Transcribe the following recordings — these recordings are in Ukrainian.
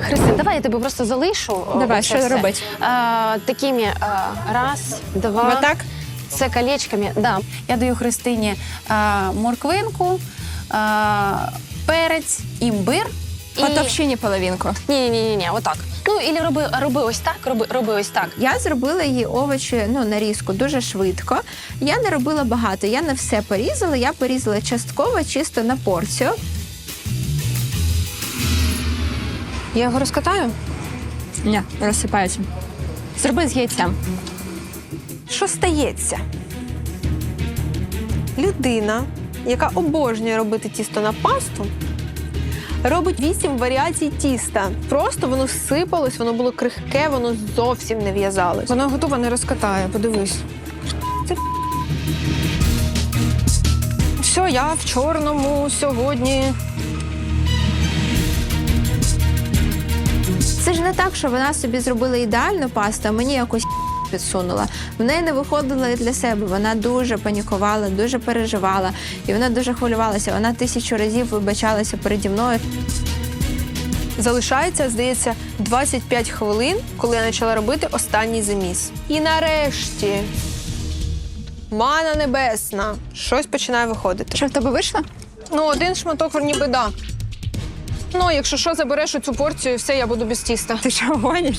Христин, давай я тебе просто залишу. Давай, що все. робить? А, такими а, раз, два. Отак? Це колечками, да. Я даю Христині а, морквинку, а, перець, імбир, І- по товщині половинку. Ні, ні, ні, ні, отак. Ну, і роби, роби ось так, роби, роби ось так. Я зробила її овочі ну, нарізку дуже швидко. Я не робила багато, я не все порізала, я порізала частково, чисто на порцію. Я його розкатаю? Ні, розсипається. Зроби з яйцем. Що стається? Людина, яка обожнює робити тісто на пасту, робить вісім варіацій тіста. Просто воно сипалось, воно було крихке, воно зовсім не в'язалось. Вона готова не розкатає, подивись. Все, я в чорному сьогодні. Це ж не так, що вона собі зробила ідеальну пасту, а мені якось підсунула. В неї не виходило і для себе. Вона дуже панікувала, дуже переживала, і вона дуже хвилювалася. Вона тисячу разів вибачалася переді мною. Залишається, здається, 25 хвилин, коли я почала робити останній заміс. І нарешті. Мана небесна. Щось починає виходити. Що в тебе вийшло? Ну, один шматок ніби да. Ну, якщо що, забереш цю порцію, все, я буду без тіста. Ти що гониш?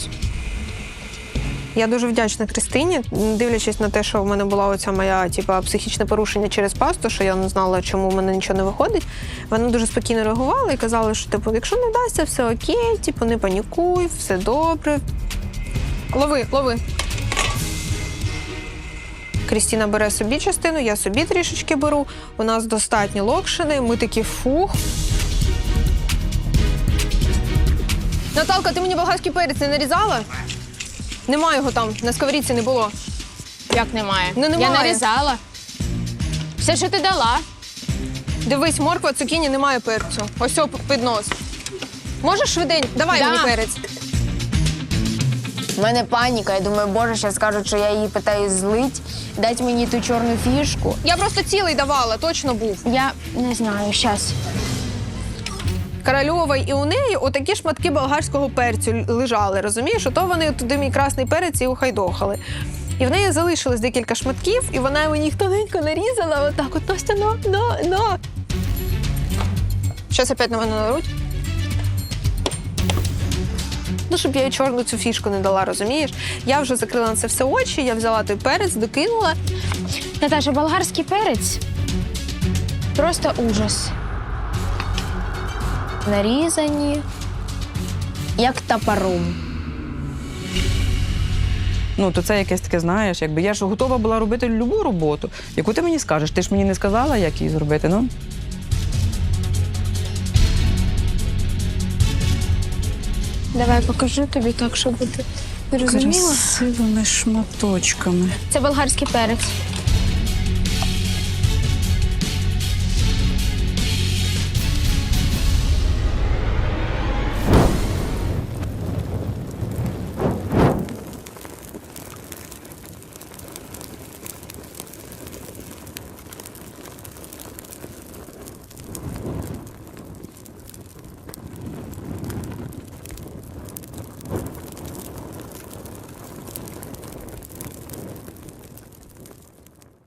Я дуже вдячна Кристині, дивлячись на те, що в мене була оця моя типа, психічне порушення через пасту, що я не знала, чому в мене нічого не виходить. Вона дуже спокійно реагувала і казала, що типу, якщо не вдасться, все окей, типу, не панікуй, все добре. Лови, лови. Крістіна бере собі частину, я собі трішечки беру. У нас достатньо локшини, ми такі фух. Наталка, ти мені болгарський перець не нарізала? Нема його там, на сковорідці не було. Як немає? Ну, немає. Я нарізала. Все, що ти дала. Дивись, морква, цукіні, немає перцю. Ось о, під нос. Можеш швиденько? Давай Да. мені перець. У мене паніка. Я думаю, боже, зараз скажуть, що я її питаю злить, дать мені ту чорну фішку. Я просто цілий давала, точно був. Я не знаю, щас. Корольова і у неї отакі шматки болгарського перцю лежали, розумієш? Ото вони туди мій красний перець і ухайдохали. І в неї залишилось декілька шматків, і вона мені їх тоненько нарізала, отак от Настя, на, на, на. Щас опять на мене наруть. Ну, щоб я їй чорну цю фішку не дала, розумієш? Я вже закрила на це все очі, я взяла той перець, докинула. Наташа, болгарський перець. Просто ужас. Нарізані, як топором. Ну, то це якесь таке, знаєш, якби я ж готова була робити любу роботу, яку ти мені скажеш. Ти ж мені не сказала, як її зробити, ну? Давай покажу тобі так, щоб ти розуміла. Красивими шматочками. Це болгарський перець.